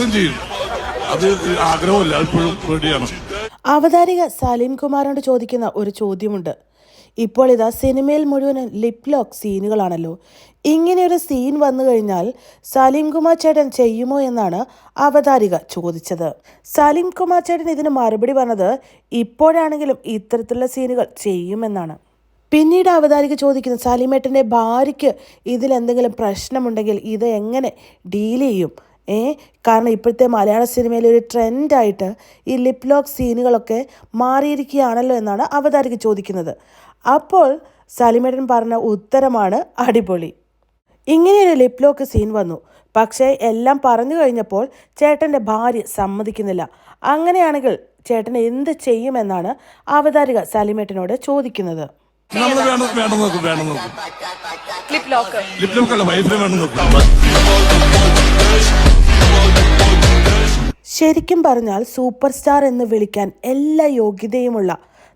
എപ്പോഴും ചെയ്യും. അത് ആഗ്രഹമല്ല എപ്പോഴും പേടിയാണ്. അവതാരിക സലീം കുമാറിനോട് ചോദിക്കുന്ന ഒരു ചോദ്യമുണ്ട്. ഇപ്പോൾ ഇതാ സിനിമയിൽ മുഴുവനും ലിപ് ലോക്ക് സീനുകളാണല്ലോ. ഇങ്ങനെയൊരു സീൻ വന്നു കഴിഞ്ഞാൽ സലീം കുമാർ ചേട്ടൻ ചെയ്യുമോ എന്നാണ് അവതാരിക ചോദിച്ചത്. സലീം കുമാർ ചേട്ടൻ ഇതിന് മറുപടി പറഞ്ഞത് ഇപ്പോഴാണെങ്കിലും ഇത്തരത്തിലുള്ള സീനുകൾ ചെയ്യുമെന്നാണ്. പിന്നീട് അവതാരിക ചോദിക്കുന്നു സലീമേട്ടന്റെ ഭാര്യയ്ക്ക് ഇതിലെന്തെങ്കിലും പ്രശ്നമുണ്ടെങ്കിൽ ഇത് എങ്ങനെ ഡീൽ ചെയ്യും? ഏ? കാരണം ഇപ്പോഴത്തെ മലയാള സിനിമയിൽ ഒരു ട്രെൻഡായിട്ട് ഈ ലിപ് ലോക്ക് സീനുകളൊക്കെ മാറിയിരിക്കുകയാണല്ലോ എന്നാണ് അവതാരിക ചോദിക്കുന്നത്. അപ്പോൾ സലിമേടൻ പറഞ്ഞ ഉത്തരമാണ് അടിപൊളി. ഇങ്ങനെയൊരു ലിപ് ലോക്ക് സീൻ വന്നു. പക്ഷേ എല്ലാം പറഞ്ഞു കഴിഞ്ഞപ്പോൾ ചേട്ടന്റെ ഭാര്യ സമ്മതിക്കുന്നില്ല. അങ്ങനെയാണെങ്കിൽ ചേട്ടൻ എന്ത് ചെയ്യുമെന്നാണ് അവതാരിക സലിമേട്ടനോട് ചോദിക്കുന്നത്. ലിപ് ലോക്ക് ലിപ് ലോക്ക് അല്ല വൈഫിനെ വേണം നോക്കും. ശരിക്കും പറഞ്ഞാൽ സൂപ്പർ സ്റ്റാർ എന്ന് വിളിക്കാൻ എല്ലാ യോഗ്യതയുമുള്ള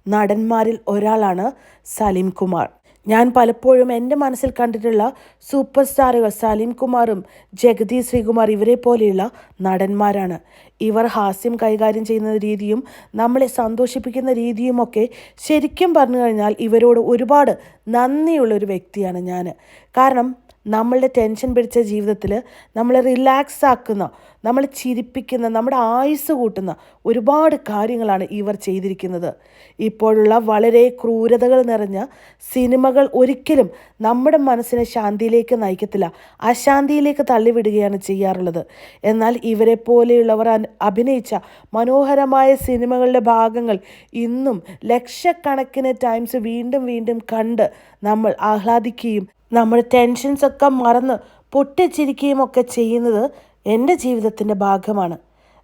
നടന്മാരിൽ ഒരാളാണ് സലീം കുമാർ. ഞാൻ പലപ്പോഴും എന്റെ മനസ്സിൽ കണ്ടിട്ടുള്ള സൂപ്പർ സ്റ്റാറുകൾ സലീം കുമാറും ജഗതി ശ്രീകുമാർ ഇവരെ പോലെയുള്ള നടന്മാരാണ്. ഇവർ ഹാസ്യം കൈകാര്യം ചെയ്യുന്ന രീതിയും നമ്മളെ സന്തോഷിപ്പിക്കുന്ന രീതിയുമൊക്കെ ശരിക്കും പറഞ്ഞു കഴിഞ്ഞാൽ ഇവരോട് ഒരുപാട് നന്ദിയുള്ള ഒരു വ്യക്തിയാണ് ഞാൻ. കാരണം നമ്മളുടെ ടെൻഷൻ പിടിച്ച ജീവിതത്തിൽ നമ്മളെ റിലാക്സ് ആക്കുന്ന നമ്മളെ ചിരിപ്പിക്കുന്ന നമ്മുടെ ആയുസ് കൂട്ടുന്ന ഒരുപാട് കാര്യങ്ങളാണ് ഇവർ ചെയ്തിരിക്കുന്നത്. ഇപ്പോഴുള്ള വളരെ ക്രൂരതകൾ നിറഞ്ഞ സിനിമകൾ ഒരിക്കലും നമ്മുടെ മനസ്സിനെ ശാന്തിയിലേക്ക് നയിക്കത്തില്ല. അശാന്തിയിലേക്ക് തള്ളിവിടുകയാണ് ചെയ്യാറുള്ളത്. എന്നാൽ ഇവരെ പോലെയുള്ളവർ അഭിനയിച്ച മനോഹരമായ സിനിമകളുടെ ഭാഗങ്ങൾ ഇന്നും ലക്ഷക്കണക്കിന് ടൈംസ് വീണ്ടും വീണ്ടും കണ്ട് നമ്മൾ ആഹ്ലാദിക്കുകയും നമ്മുടെ ടെൻഷൻസൊക്കെ മറന്ന് പൊട്ടിച്ചിരിക്കുകയും ഒക്കെ ചെയ്യുന്നത് എന്റെ ജീവിതത്തിന്റെ ഭാഗമാണ്.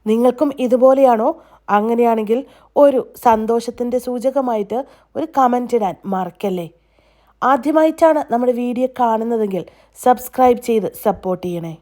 നിങ്ങൾക്കും ഇതുപോലെയാണോ? അങ്ങനെയാണെങ്കിൽ ഒരു സന്തോഷത്തിന്റെ സൂചകമായിട്ട് ഒരു കമന്റ് ഇടാൻ മറക്കല്ലേ? ആദ്യമായിട്ടാണ് നമ്മുടെ വീഡിയോ കാണുന്നതെങ്കിൽ സബ്സ്ക്രൈബ് ചെയ്ത് സപ്പോർട്ട് ചെയ്യണേ.